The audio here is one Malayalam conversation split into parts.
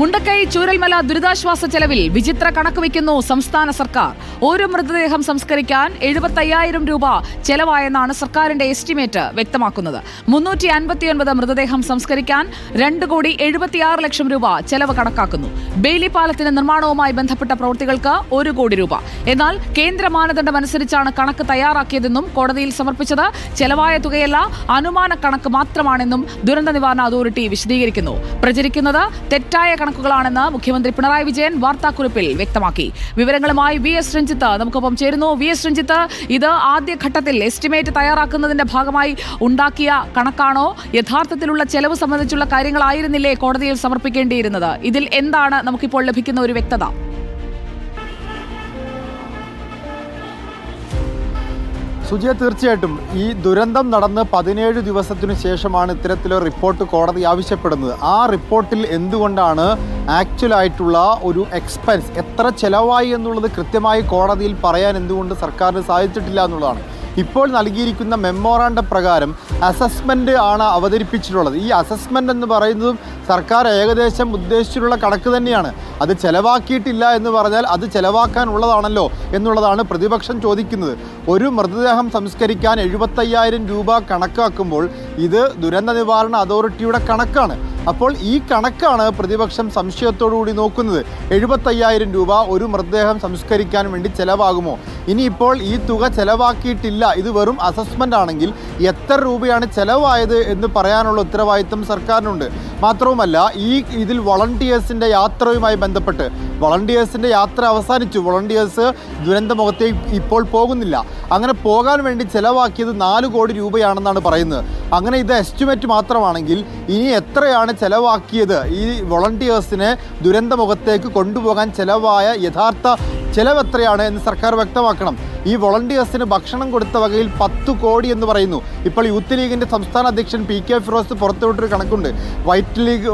മുണ്ടക്കൈ ചൂരൽമല ദുരിതാശ്വാസ ചെലവിൽ വിചിത്ര കണക്ക് വയ്ക്കുന്നു സംസ്ഥാന സർക്കാർ. ഓരോ മൃതദേഹം സംസ്കരിക്കാൻ എഴുപത്തയ്യായിരം രൂപ ചെലവായെന്നാണ് സർക്കാരിന്റെ എസ്റ്റിമേറ്റ് വ്യക്തമാക്കുന്നത്. മുന്നൂറ്റി അൻപത്തിയൊൻപത് മൃതദേഹം സംസ്കരിക്കാൻ രണ്ട് കോടി എഴുപത്തിയാറ് ലക്ഷം രൂപ ചെലവ് കണക്കാക്കുന്നു. ബെയിലി പാലത്തിന്റെ നിർമ്മാണവുമായി ബന്ധപ്പെട്ട പ്രവൃത്തികൾക്ക് ഒരു കോടി രൂപ. എന്നാൽ കേന്ദ്ര മാനദണ്ഡം അനുസരിച്ചാണ് കണക്ക് തയ്യാറാക്കിയതെന്നും കോടതിയിൽ സമർപ്പിച്ചത്. ചെലവായ തുകയല്ല അനുമാന കണക്ക് മാത്രമാണെന്നും ദുരന്ത നിവാരണ അതോറിറ്റി വിശദീകരിക്കുന്നു. പ്രചരിക്കുന്നത് തെറ്റായ കണക്കുകളാണെന്ന് മുഖ്യമന്ത്രി പിണറായി വിജയൻ വാർത്താക്കുറിപ്പിൽ വ്യക്തമാക്കി. വിവരങ്ങളുമായി വി എസ് രഞ്ജിത്ത് നമുക്കൊപ്പം ചേരുന്നു. വി എസ് രഞ്ജിത്ത് ഇത് ആദ്യഘട്ടത്തിൽ എസ്റ്റിമേറ്റ് തയ്യാറാക്കുന്നതിന്റെ ഭാഗമായി ഉണ്ടാക്കിയ കണക്കാണോ? യഥാർത്ഥത്തിലുള്ള ചെലവ് സംബന്ധിച്ചുള്ള കാര്യങ്ങളായിരുന്നില്ലേ കോടതിയിൽ സമർപ്പിക്കേണ്ടിയിരുന്നത്? ഇതിൽ എന്താണ് നമുക്കിപ്പോൾ ലഭിക്കുന്ന ഒരു വ്യക്തത? സുജിയ തീർച്ചയായിട്ടും ഈ ദുരന്തം നടന്ന് പതിനേഴ് ദിവസത്തിനു ശേഷമാണ് ഇത്തരത്തിലൊരു റിപ്പോർട്ട് കോടതി ആവശ്യപ്പെടുന്നത്. ആ റിപ്പോർട്ടിൽ എന്തുകൊണ്ടാണ് ആക്ച്വലായിട്ടുള്ള ഒരു എക്സ്പെൻസ് എത്ര ചെലവായി എന്നുള്ളത് കൃത്യമായി കോടതിയിൽ പറയാൻ എന്തുകൊണ്ട് സർക്കാരിന് സാധിച്ചിട്ടില്ല എന്നുള്ളതാണ്. ഇപ്പോൾ നൽകിയിരിക്കുന്ന മെമ്മോറാണ്ടം പ്രകാരം അസസ്മെന്റ് ആണ് അവതരിപ്പിച്ചിട്ടുള്ളത്. ഈ അസസ്മെന്റ് എന്ന് പറയുന്നതും സർക്കാർ ഏകദേശം ഉദ്ദേശിച്ചിട്ടുള്ള കണക്ക് തന്നെയാണ്. അത് ചെലവാക്കിയിട്ടില്ല എന്ന് പറഞ്ഞാൽ അത് ചെലവാക്കാനുള്ളതാണല്ലോ എന്നുള്ളതാണ് പ്രതിപക്ഷം ചോദിക്കുന്നത്. ഒരു മൃതദേഹം സംസ്കരിക്കാൻ എഴുപത്തയ്യായിരം രൂപ കണക്കാക്കുമ്പോൾ ഇത് ദുരന്ത നിവാരണ അതോറിറ്റിയുടെ കണക്കാണ്. അപ്പോൾ ഈ കണക്കാണ് പ്രതിപക്ഷം സംശയത്തോടുകൂടി നോക്കുന്നത്. എഴുപത്തയ്യായിരം രൂപ ഒരു മൃതദേഹം സംസ്കരിക്കാൻ വേണ്ടി ചെലവാകുമോ? ഇനിയിപ്പോൾ ഈ തുക ചെലവാക്കിയിട്ടില്ല. ഇത് വെറും അസസ്മെന്റ് ആണെങ്കിൽ എത്ര രൂപയാണ് ചെലവായത് എന്ന് പറയാനുള്ള ഉത്തരവാദിത്തം സർക്കാരിനുണ്ട്. മാത്രവുമല്ല ഈ ഇതിൽ വളണ്ടിയേഴ്സിന്റെ യാത്രയുമായി ബന്ധപ്പെട്ട് വളണ്ടിയേഴ്സിന്റെ യാത്ര അവസാനിച്ചു. വളണ്ടിയേഴ്സ് ദുരന്തമുഖത്തേക്ക് ഇപ്പോൾ പോകുന്നില്ല. അങ്ങനെ പോകാൻ വേണ്ടി ചിലവാക്കിയത് നാല് കോടി രൂപയാണെന്നാണ് പറയുന്നത്. അങ്ങനെ ഇത് എസ്റ്റിമേറ്റ് മാത്രമാണെങ്കിൽ ഇനി എത്രയാണ് ചിലവാക്കിയത്? ഈ വളണ്ടിയേഴ്സിനെ ദുരന്തമുഖത്തേക്ക് കൊണ്ടുപോകാൻ ചിലവായ യഥാർത്ഥ ചിലവ് എത്രയാണ് എന്ന് സർക്കാർ വ്യക്തമാക്കണം. ഈ വോളണ്ടിയേഴ്സിന് ഭക്ഷണം കൊടുത്ത വകയിൽ പത്ത് കോടി എന്ന് പറയുന്നു. ഇപ്പോൾ യൂത്ത് ലീഗിന്റെ സംസ്ഥാന അധ്യക്ഷൻ പി കെ ഫിറോസ് പുറത്തുവിട്ടൊരു കണക്കുണ്ട്. വൈറ്റ് ലീഗ്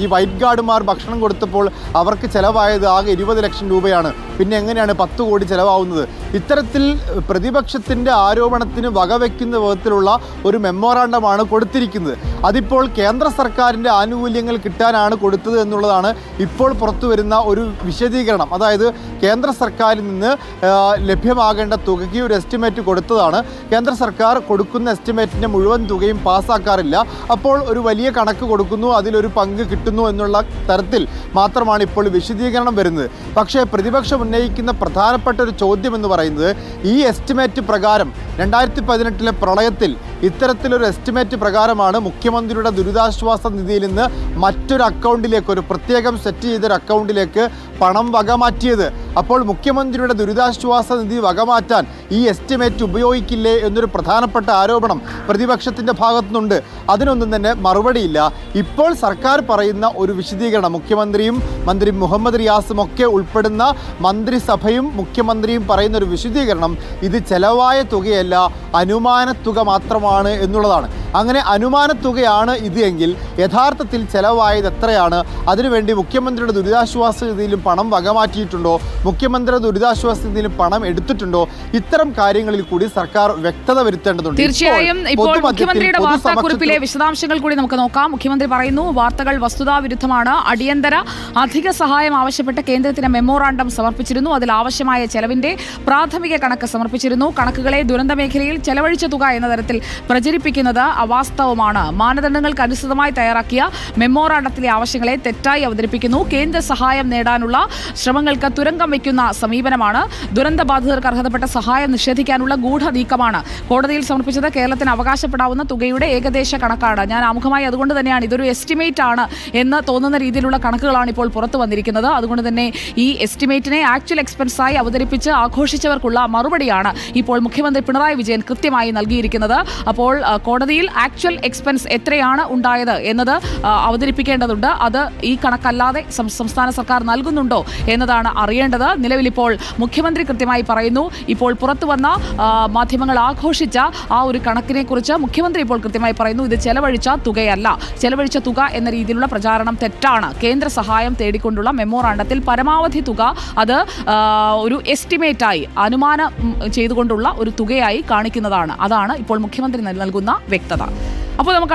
ഈ വൈറ്റ് ഗാർഡുമാർ ഭക്ഷണം കൊടുത്തപ്പോൾ അവർക്ക് ചിലവായത് ആകെ ഇരുപത് ലക്ഷം രൂപയാണ്. പിന്നെ എങ്ങനെയാണ് പത്ത് കോടി ചിലവാകുന്നത് ഇത്തരത്തിൽ പ്രതിപക്ഷത്തിന്റെ ആരോപണത്തിന് വകവെക്കുന്ന വിധത്തിലുള്ള ഒരു മെമ്മോറാണ്ടമാണ് കൊടുത്തിരിക്കുന്നത്. അതിപ്പോൾ കേന്ദ്ര സർക്കാരിന്റെ ആനുകൂല്യങ്ങൾ കിട്ടാനാണ് കൊടുത്തത് എന്നുള്ളതാണ് ഇപ്പോൾ പുറത്തു വരുന്ന ഒരു വിശദീകരണം. അതായത് കേന്ദ്ര സർക്കാരിൽ നിന്ന് ആ, ലഭ്യമാകേണ്ട തുകയ്ക്ക് ഒരു എസ്റ്റിമേറ്റ് കൊടുത്തതാണ്. കേന്ദ്ര സർക്കാർ കൊടുക്കുന്ന എസ്റ്റിമേറ്റിന്റെ മുഴുവൻ തുകയും പാസ്സാക്കാറില്ല. അപ്പോൾ ഒരു വലിയ കണക്ക് കൊടുക്കുന്നു അതിലൊരു പങ്ക് കിട്ടുന്നു എന്നുള്ള തരത്തിൽ മാത്രമാണ് ഇപ്പോൾ വിശദീകരണം വരുന്നത്. പക്ഷേ പ്രതിപക്ഷം ഉന്നയിക്കുന്ന പ്രധാനപ്പെട്ട ഒരു ചോദ്യം എന്ന് പറയുന്നത് ഈ എസ്റ്റിമേറ്റ് പ്രകാരം രണ്ടായിരത്തി പതിനെട്ടിലെ പ്രളയത്തിൽ ഇത്തരത്തിലൊരു എസ്റ്റിമേറ്റ് പ്രകാരമാണ് മുഖ്യമന്ത്രിയുടെ ദുരിതാശ്വാസ നിധിയിൽ നിന്ന് മറ്റൊരു അക്കൗണ്ടിലേക്ക് ഒരു പ്രത്യേകം സെറ്റ് ചെയ്തൊരു അക്കൗണ്ടിലേക്ക് പണം വകമാറ്റിയത്. അപ്പോൾ മുഖ്യമന്ത്രിയുടെ ദുരിതാശ്വാസ നിധി വകമാറ്റാൻ ഈ എസ്റ്റിമേറ്റ് ഉപയോഗിക്കില്ലേ എന്നൊരു പ്രധാനപ്പെട്ട ആരോപണം പ്രതിപക്ഷത്തിന്റെ ഭാഗത്തുനിന്നുണ്ട്. അതിനൊന്നും തന്നെ മറുപടിയില്ല. ഇപ്പോൾ സർക്കാർ പറയുന്ന ഒരു വിശദീകരണം മുഖ്യമന്ത്രിയും മന്ത്രി മുഹമ്മദ് റിയാസും ഒക്കെ ഉൾപ്പെടുന്ന മന്ത്രിസഭയും മുഖ്യമന്ത്രിയും പറയുന്ന ഒരു വിശദീകരണം ഇത് ചെലവായ തുകയല്ല അനുമാന തുക മാത്രമാണ് എന്നുള്ളതാണ്. അങ്ങനെ അനുമാനത്തുകയാണ് ഇത് എങ്കിൽ യഥാർത്ഥത്തിൽ ചെലവായത് എത്രയാണ് അതിനുവേണ്ടി മുഖ്യമന്ത്രിയുടെ ദുരിതാശ്വാസ നിധിയിലും പണം വകമാറ്റിയിട്ടുണ്ടോ? മുഖ്യമന്ത്രിയുടെ ദുരിതാശ്വാസ നിധിയിലും പണം എടുത്തിട്ടുണ്ടോ? ഇത്തരം കാര്യങ്ങളിൽ കൂടി സർക്കാർ വ്യക്തത വരുത്തേണ്ടതുണ്ട്. തീർച്ചയായും ഇപ്പോൾ മുഖ്യമന്ത്രിയുടെ വാർത്താക്കുറിപ്പിലെ വിശദാംശങ്ങൾ കൂടി നമുക്ക് നോക്കാം. മുഖ്യമന്ത്രി പറയുന്നു വാർത്തകൾ വസ്തുതാവിരുദ്ധമാണ് അടിയന്തര അധിക സഹായം ആവശ്യപ്പെട്ട് കേന്ദ്രത്തിന് മെമ്മോറാണ്ടം സമർപ്പിച്ചിരുന്നു. അതിൽ ആവശ്യമായ ചെലവിന്റെ പ്രാഥമിക കണക്ക് സമർപ്പിച്ചിരുന്നു. കണക്കുകളെ ദുരന്ത മേഖലയിൽ ചെലവഴിച്ച തുക എന്ന തരത്തിൽ പ്രചരിപ്പിക്കുന്നത് അവാസ്തവമാണ്. മാനദണ്ഡങ്ങൾക്ക് അനുസൃതമായി തയ്യാറാക്കിയ മെമ്മോറാണ്ടത്തിലെ ആവശ്യങ്ങളെ തെറ്റായി അവതരിപ്പിക്കുന്നു. കേന്ദ്ര സഹായം നേടാനുള്ള ശ്രമങ്ങൾക്ക് തുരങ്കം വയ്ക്കുന്ന സമീപനമാണ്. ദുരന്ത ബാധിതർക്ക് അർഹതപ്പെട്ട സഹായം നിഷേധിക്കാനുള്ള ഗൂഢ നീക്കമാണ് കോടതിയിൽ സമർപ്പിച്ചത് കേരളത്തിന് അവകാശപ്പെടാവുന്ന തുകയുടെ ഏകദേശ കണക്കാണ്. ഞാൻ ആമുഖമായി അതുകൊണ്ട് തന്നെയാണ് ഇതൊരു എസ്റ്റിമേറ്റ് ആണ് എന്ന് തോന്നുന്ന രീതിയിലുള്ള കണക്കുകളാണ് ഇപ്പോൾ പുറത്തു വന്നിരിക്കുന്നത്. അതുകൊണ്ട് തന്നെ ഈ എസ്റ്റിമേറ്റിനെ ആക്ച്വൽ എക്സ്പെൻസായി അവതരിപ്പിച്ച് ആഘോഷിച്ചവർക്കുള്ള മറുപടിയാണ് ഇപ്പോൾ മുഖ്യമന്ത്രി പിണറായി വിജയൻ കൃത്യമായി നൽകിയിരിക്കുന്നത്. അപ്പോൾ കോടതിയിൽ ആക്ച്വൽ എക്സ്പെൻസ് എത്രയാണ് ഉണ്ടായത് എന്നത് അവതരിപ്പിക്കേണ്ടതുണ്ട്. അത് ഈ കണക്കല്ലാതെ സംസ്ഥാന സർക്കാർ നൽകുന്നുണ്ടോ എന്നതാണ് അറിയേണ്ടത്. നിലവിലിപ്പോൾ മുഖ്യമന്ത്രി കൃത്യമായി പറയുന്നു. ഇപ്പോൾ പുറത്തു വന്ന മാധ്യമങ്ങൾ ആഘോഷിച്ച ആ ഒരു കണക്കിനെ കുറിച്ച് മുഖ്യമന്ത്രി ഇപ്പോൾ കൃത്യമായി പറയുന്നു. ഇത് ചെലവഴിച്ച തുകയല്ല. ചെലവഴിച്ച തുക എന്ന രീതിയിലുള്ള പ്രചാരണം തെറ്റാണ്. കേന്ദ്ര സഹായം തേടിക്കൊണ്ടുള്ള മെമ്മോറാണ്ടത്തിൽ പരമാവധി തുക അത് ഒരു എസ്റ്റിമേറ്റായി അനുമാനം ചെയ്തുകൊണ്ടുള്ള ഒരു തുകയായി കാണിക്കുന്നതാണ്. അതാണ് ഇപ്പോൾ മുഖ്യമന്ത്രി നൽകുന്ന വ്യക്തത. അപ്പോൾ നമുക്ക്